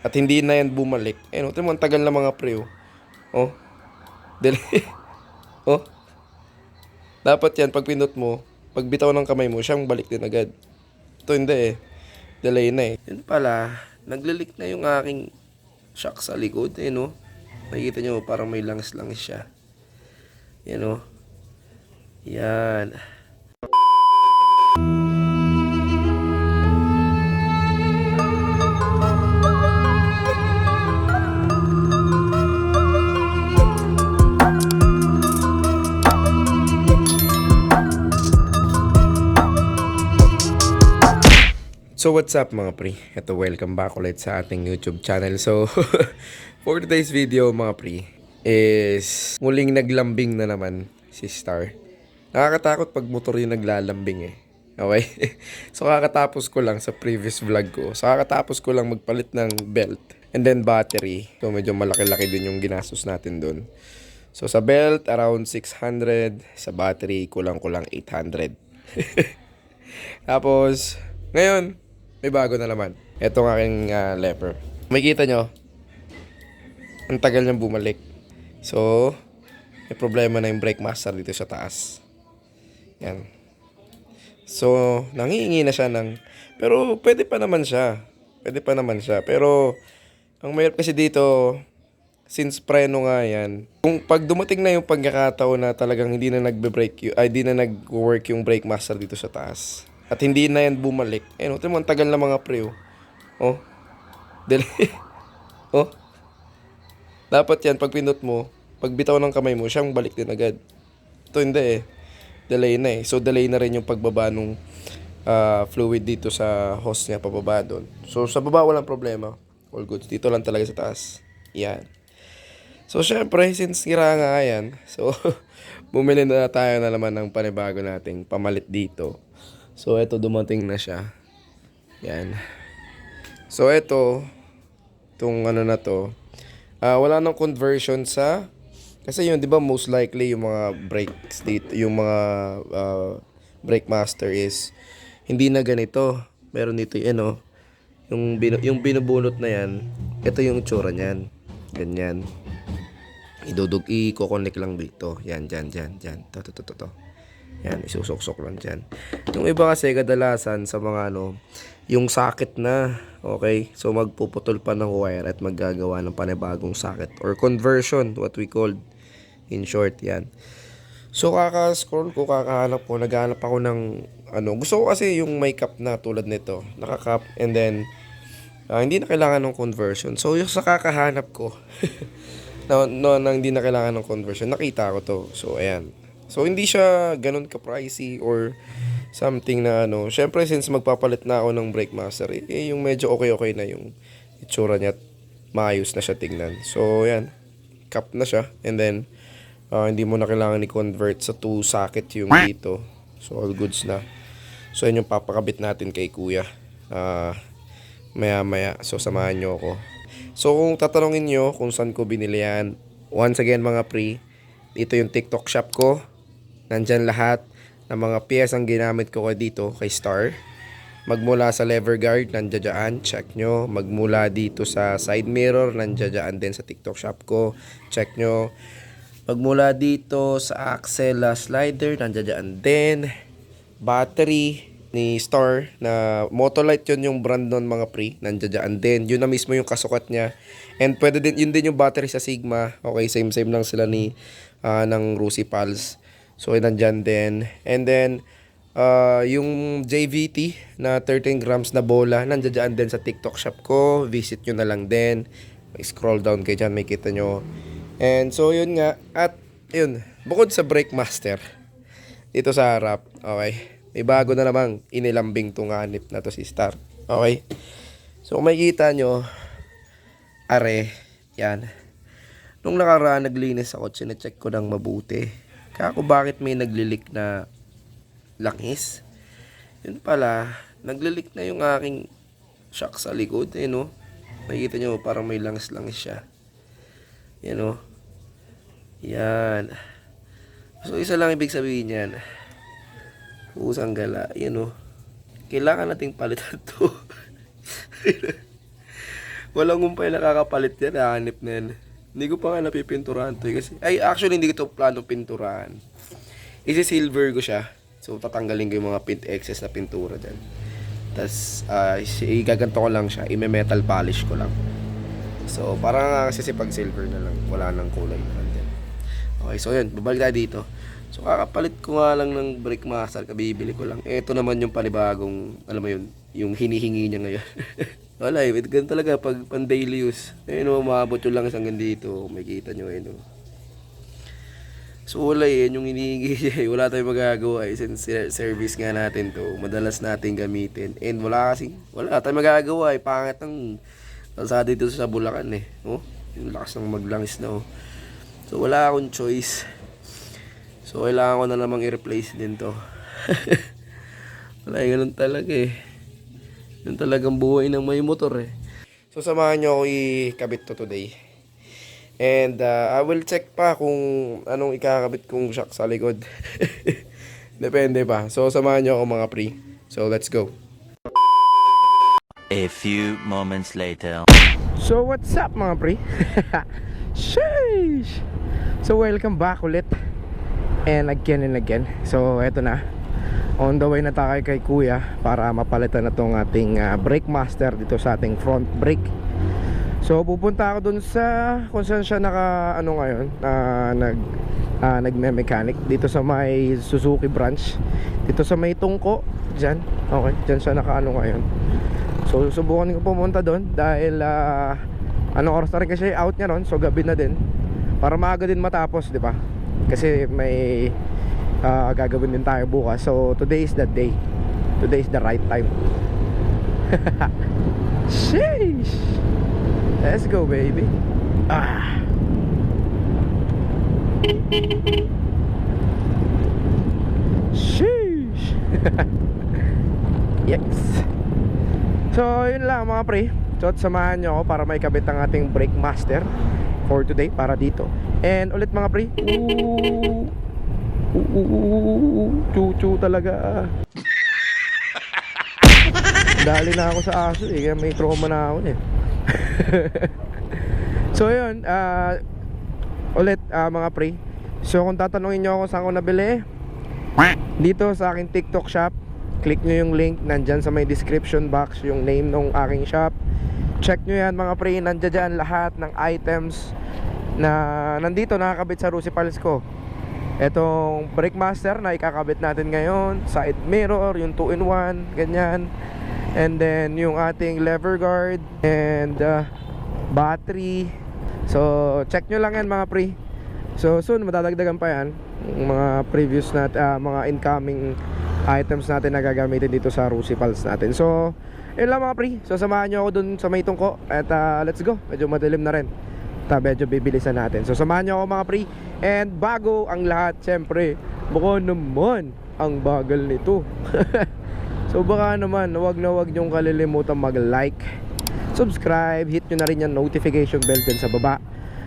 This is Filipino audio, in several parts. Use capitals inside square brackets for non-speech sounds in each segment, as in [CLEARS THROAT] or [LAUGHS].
At hindi na yan bumalik. Eh, no, mo, ang tagal na mga pre, oh. Oh. [LAUGHS] Oh. Dapat yan, pag pinot mo, pag bitaw ng kamay mo, siyang balik din agad. Ito hindi eh. Delay na eh. Yun pala, naglilik na yung aking shock sa likod, eh, no? Nakikita nyo, parang may langis-langis siya. Yan, oh. Yan. So what's up mga pre? Ito welcome back ulit sa ating YouTube channel. So [LAUGHS] for today's video mga pre is muling naglambing na naman si Star. Nakakatakot pag motor yung naglalambing eh. Okay? [LAUGHS] so kakatapos ko lang sa previous vlog ko. So kakatapos ko lang magpalit ng belt and then battery. So medyo malaki-laki din yung ginastos natin dun. So sa belt around 600, sa battery kulang-kulang 800. [LAUGHS] Tapos, ngayon, may bago na naman. Ito ang aking ah, leper. Makikita nyo, ang tagal niyang bumalik. So, may problema na yung brake master dito sa taas. Yan. So, nangihingi na siya ng... Pero, pwede pa naman siya. Pwede pa naman siya. Pero, ang mayroon kasi dito, since preno nga yan, kung pag dumating na yung pagkakataon na talagang hindi na nagbe-brake, ay hindi na nag-work yung brake master dito sa taas, at hindi na yan bumalik, eh, no, mo, tagal na mga pre, oh. Oh. Delay. [LAUGHS] oh. Dapat yan, pag pinot mo, pag bitaw ng kamay mo, siyang balik din agad. Ito hindi eh. Delay na eh. So, delay na rin yung pagbaba nung ah, fluid dito sa hose niya, pababa doon. So, sa baba walang problema. All good. Dito lang talaga sa taas. Yan. So, syempre, since gira nga yan, so, [LAUGHS] bumili na tayo na naman ng panibago nating pamalit dito. So, eto dumating na siya. Yan. So, eto, itong ano na to, ah wala nang conversion sa, kasi yun, di ba, most likely yung mga brakes dito, yung mga ah, brake master is, hindi na ganito. Meron dito, yun, oh, yung, binu- yung binubunot na yan, ito yung tsura niyan. Ganyan. Idudug, i-connect lang dito. Yan, dyan, dyan, dyan. To, to, to, to, to. Yan, isusok-sok lang dyan. Yung iba kasi kadalasan sa mga ano, yung socket na, okay? So magpuputol pa ng wire at maggagawa ng panibagong socket or conversion, what we called in short, yan. So kaka-scroll ko, kakahanap ko, naghahanap ako ng ano, gusto ko kasi yung may cup na tulad nito, naka-cup and then ah, hindi na kailangan ng conversion. So yung sa kakahanap ko, [LAUGHS] no, no, na hindi na kailangan ng conversion, nakita ko to. So ayan. So hindi siya ganun ka-pricey or something na ano. Syempre since magpapalit na ako ng brake master, eh, eh, yung medyo okay-okay na yung itsura niya at maayos na siya tingnan. So ayan, cup na siya and then ah, hindi mo na kailangan i-convert sa two socket yung dito. So all goods na. So yun yung papakabit natin kay kuya. Ah, maya maya. So samahan nyo ako. So kung tatanungin nyo kung saan ko binili yan, once again mga pre, ito yung TikTok shop ko. Nandyan lahat ng mga piyesang ginamit ko dito kay Star. Magmula sa lever guard, nandiyan check nyo. Magmula dito sa side mirror, nandiyan din sa TikTok shop ko, check nyo. Magmula dito sa axle slider, nandiyan din. Battery ni Star na Motolite yun yung brand nun mga pre. Nandiyan din. Yun na mismo yung kasukat niya. And pwede din, yun din yung battery sa Sigma. Okay, same same lang sila ni ah, ng Rusi Pals. So, nandyan din. And then, ah, yung JVT na 13 grams na bola, nandiyan dyan din sa TikTok shop ko. Visit nyo na lang din. Scroll down kayo dyan, may kita nyo. And so, yun nga. At, yun, bukod sa Brake Master, dito sa harap, okay, may bago na namang inilambing tunganip na to si Star. Okay? So, kung makikita nyo, are, yan. Nung nakaraan, naglinis ako, chinecheck ko ng mabuti. Kako bakit may naglilik na langis? Yun pala, naglilik na yung aking shock sa likod, eh, no? Makikita nyo, parang may langis-langis siya. Yan, no? Yan. So, isa lang ibig sabihin yan. Usang gala. Yan, no? Kailangan nating palitan [LAUGHS] to. Walang umpay nakakapalit yan, hanip na yan. Hindi ko pa nga napipinturahan to eh, kasi. Ay, actually, hindi ko to plano pinturahan. Isi-silver ko siya. So, tatanggalin ko yung mga pint excess na pintura dyan. Tapos, uh, igaganto ko lang siya. I-metal polish ko lang. So, parang nga kasi si pag silver na lang. Wala nang kulay na dyan. Okay, so yun. Babalik tayo dito. So, kakapalit ko nga lang ng brake master. Kabibili ko lang. Ito naman yung panibagong, alam mo yun, yung hinihingi niya ngayon. [LAUGHS] Wala eh, ganun talaga pag pan daily use. Ayun o, maabot yung lang hanggang dito. May kita nyo ayun o. So wala eh, yan yung hinihingi eh. Wala tayong magagawa eh. Since ser- service nga natin to, madalas natin gamitin. And wala kasi, wala tayong magagawa eh. Pangit ang kalsada dito sa Bulacan eh. Oh, yung lakas ng maglangis na oh. So wala akong choice. So kailangan ko na namang i-replace din to. [LAUGHS] wala eh, ganun talaga eh. Yun talagang buhay ng may motor eh. So samahan nyo ako ikabit to today. And uh, I will check pa kung anong ikakabit kong shock sa likod. [LAUGHS] Depende pa. So samahan nyo ako mga pre. So let's go. A few moments later. So what's up mga pre? [LAUGHS] Sheesh! So welcome back ulit. And again and again. So eto na. On the way na tayo kay kuya para mapalitan na tong ating uh, brake master dito sa ating front brake. So pupunta ako dun sa kung saan siya naka ano ngayon na nag uh, nagme-mechanic dito sa may Suzuki branch. Dito sa may Tungko diyan. Okay, diyan siya naka ano ngayon. So susubukan ko pumunta doon dahil uh, anong oras na rin kasi out niya ron so gabi na din para maaga din matapos, di ba? Kasi may uh, gagawin din tayo bukas. So today is the day. Today is the right time. [LAUGHS] Sheesh! Let's go, baby. Ah. Sheesh! [LAUGHS] yes. So, yun lang mga pre. So, samahan nyo ako para may kabit ang ating brake master for today, para dito. And ulit mga pre. Ooh. Chu-chu talaga. Dali na ako sa aso eh, kaya may trauma na ako eh. so yun, ah ulit ah, mga pre. So kung tatanungin nyo ako saan ko nabili, dito sa aking TikTok shop, click nyo yung link nandyan sa may description box yung name ng aking shop. Check nyo yan mga pre, nandyan dyan lahat ng items na nandito nakakabit sa Rusipals ko. Etong brake master na ikakabit natin ngayon, side mirror, yung 2-in-1, ganyan. And then yung ating lever guard and uh, battery. So check nyo lang yan mga pre. So soon madadagdagan pa yan mga previous nat uh, mga incoming items natin na gagamitin dito sa Rusipals natin. So yun lang mga pre. So samahan nyo ako dun sa may tungko at uh, let's go. Medyo madilim na rin. Ta medyo bibilisan natin. So samahan nyo ako mga pre. And bago ang lahat, syempre, baka naman ang bagal nito. [LAUGHS] So baka naman, wag na wag niyong kalilimutan mag-like, subscribe, hit nyo na rin yung notification bell dyan sa baba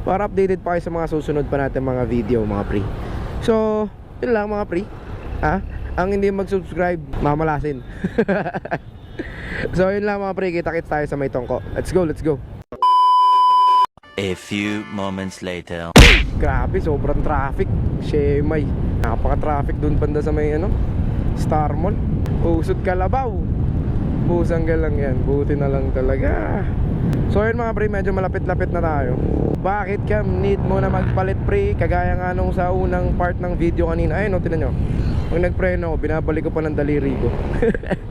para updated pa kayo sa mga susunod pa natin mga video mga pre. So, yun lang mga pre. Ha? Ang hindi mag-subscribe, mamalasin. [LAUGHS] so, yun lang mga pre. Kita-kits tayo sa may tongko. Let's go, let's go. A few moments later. Grabe, sobrang traffic. Shemay. Napaka-traffic dun banda sa may ano, Star Mall. Usod kalabaw. Busang lang yan. Buti na lang talaga. So yun mga pre, medyo malapit-lapit na tayo. Bakit ka need mo na magpalit pre? Kagaya nga nung sa unang part ng video kanina. Ayun o, tinan nyo. Pag nagpreno binabalik ko pa ng daliri ko.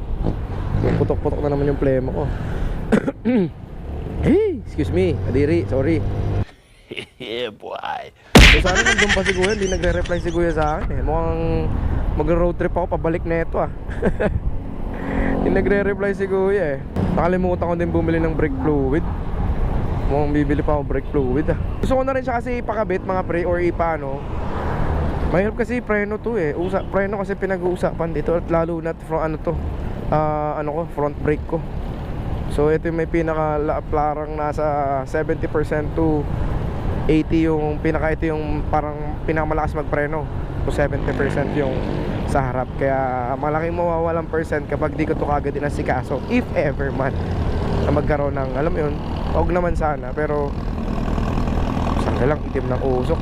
[LAUGHS] Putok-putok na naman yung plemo ko. [CLEARS THROAT] hey, excuse me. Kadiri, sorry. yeah, boy. So sana nandun pa si Kuya, hindi nagre-reply si Kuya sa akin eh. Mukhang mag-road trip ako pabalik na ito ah. [LAUGHS] hindi nagre-reply si Kuya eh. Nakalimutan ko din bumili ng brake fluid. Mukhang bibili pa ako brake fluid ah. Gusto ko na rin siya kasi ipakabit mga pre or ipano. Mahirap kasi preno to eh. Usa, preno kasi pinag-uusapan dito at lalo na from ano to. ah, ano ko, front brake ko. So ito yung may pinaka parang nasa 70% to 80 yung pinaka ito yung parang pinakamalakas magpreno. So 70% yung sa harap. Kaya malaking mawawalang percent kapag di ko to kagad inasikaso if ever man na magkaroon ng alam mo yun Huwag naman sana, pero Saan lang, itim ng usok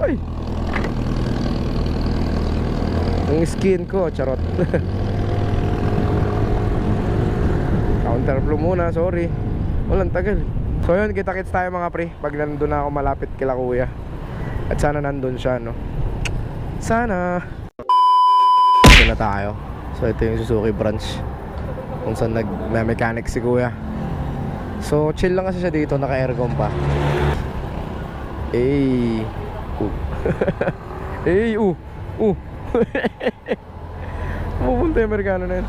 Ay! Yung skin ko, charot [LAUGHS] Counterflow muna, sorry. Walang tagal. So yun, kita-kits tayo mga pre. Pag nandun na ako malapit kila kuya. At sana nandun siya, no? Sana! Ito na tayo. So ito yung Suzuki branch. Kung saan nag-mechanic si kuya. So chill lang kasi siya dito, naka-aircon pa. Ey Uh Ey, uh! Uh! [LAUGHS] Pupunta yung Amerikano na yun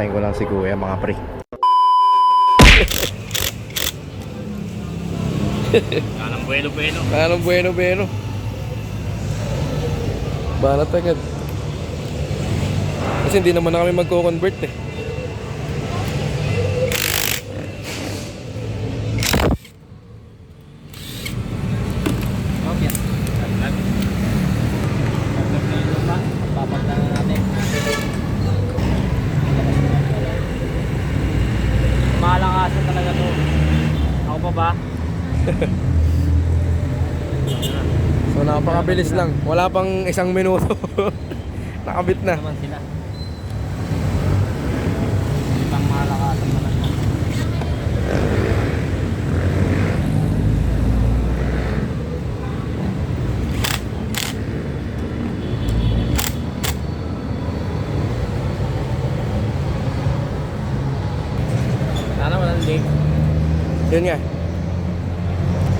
Tayin ko lang si kuya mga pre. Anong bueno-bueno. Anong bueno bueno Balat agad Kasi hindi naman na kami magko-convert eh Okay. Taglag. Taglag na yung lupa. Papagda na natin. Malakasan talaga to. Pa ba? [LAUGHS] So napakabilis lang Wala pang isang minuto [LAUGHS] Nakabit na naman sila. Ibang malakasan talaga. Sana walang leak. Yun nga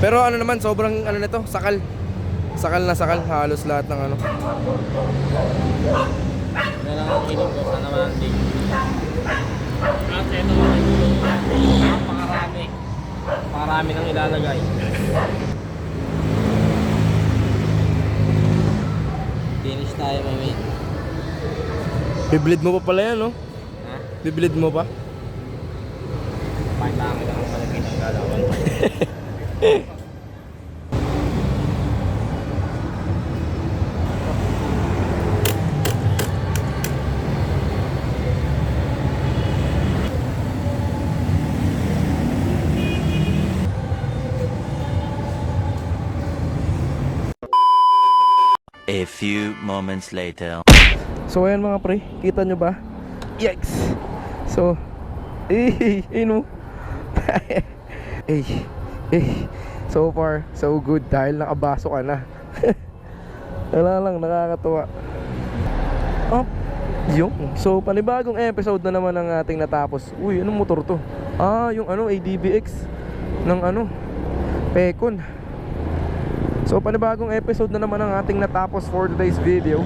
Pero ano naman sobrang ano nito Sakal Sakal na sakal Halos lahat ng ano Yan lang ang feeling ko, sana walang leak. At ito napakarami. Pakarami nang ilalagay. Finish tayo, mami. Biblid mo pa pala yan no Ha? Biblid mo pa Pakita kami ng malapit ang galawan. A few moments later. So ayan mga pre, kita nyo ba? Yikes! So, [LAUGHS] eh, eh, no. [LAUGHS] eh, eh, so far, so good dahil nakabaso ka na. [LAUGHS] Wala lang, nakakatuwa. Oh, yung. So, panibagong episode na naman ang ating natapos. Uy, anong motor to? Ah, yung ano, ADBX ng ano, Pecon. So panibagong episode na naman ang ating natapos for today's video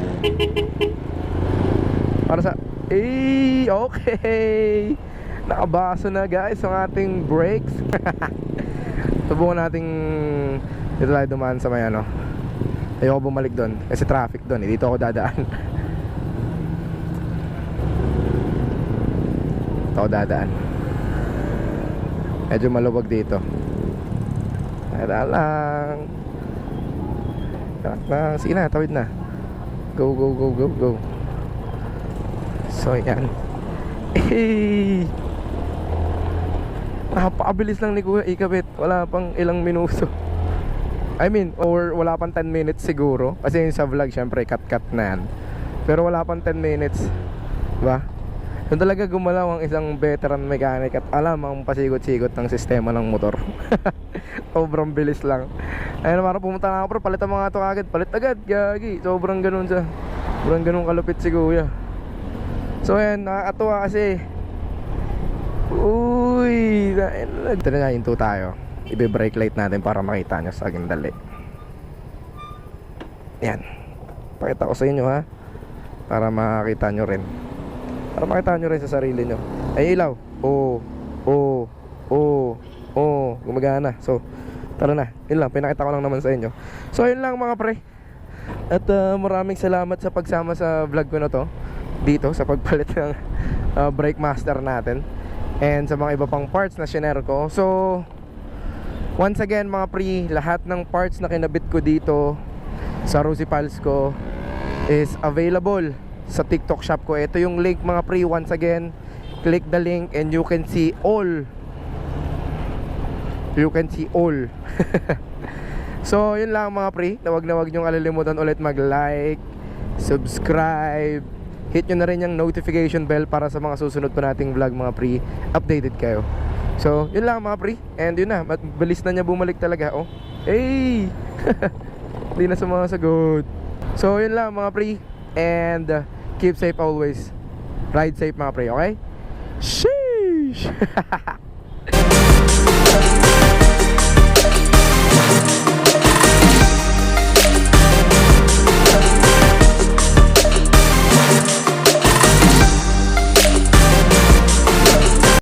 Para sa Eh, okay [LAUGHS] Nakabaso na guys ang ating brakes [LAUGHS] Subukan nating Dito tayo dumaan sa may ano. Ayoko bumalik doon Kasi traffic doon eh. Dito ako dadaan. Dito ako dadaan. Medyo maluwag dito. Tara lang. Tarak na, sige na, tawid na. Go, go, go, go, go. So, yan. Hey! Napakabilis lang ni Kuya Ikabit Wala pang ilang minuto I mean, or wala pang 10 minutes siguro Kasi yung sa vlog, syempre, cut-cut na yan Pero wala pang 10 minutes Diba? Doon talaga gumalaw ang isang veteran mechanic At alam ang pasigot-sigot ng sistema ng motor [LAUGHS] Sobrang bilis lang Ayun, parang pumunta na ako, bro. Palitan mo nga ito agad. Palit agad, gagi. Sobrang ganun siya. Sobrang ganun kalupit si kuya. So, ayan, nakakatuwa kasi. Uy, na- ito na nga, hinto tayo. Ibe-brake light natin para makita nyo sa akin dali. Yan. Pakita ko sa inyo, ha. Para makita nyo rin. Para makita nyo rin sa sarili nyo. Ay, ilaw. Oo. Oo. Oo. Oo. Gumagana. So, Tara na, yun lang, pinakita ko lang naman sa inyo So yun lang mga pre At uh, maraming salamat sa pagsama sa vlog ko na to Dito, sa pagpalit ng uh, brake master natin And sa mga iba pang parts na shinare ko So Once again mga pre, lahat ng parts na kinabit ko dito sa Rosie Pals ko is available sa TikTok shop ko. Ito yung link mga pre, once again, click the link and you can see all. You can see all. [LAUGHS] so, yun lang mga pre. Na wag na wag niyong kalilimutan ulit mag-like, subscribe, hit nyo na rin yung notification bell para sa mga susunod pa nating vlog mga pre. Updated kayo. So, yun lang mga pre. And yun na, bilis na niya bumalik talaga. Oh. Hey! [LAUGHS] Hindi na sumasagot. So, yun lang mga pre. And uh, keep safe always. Ride safe mga pre, okay? Sheesh! [LAUGHS]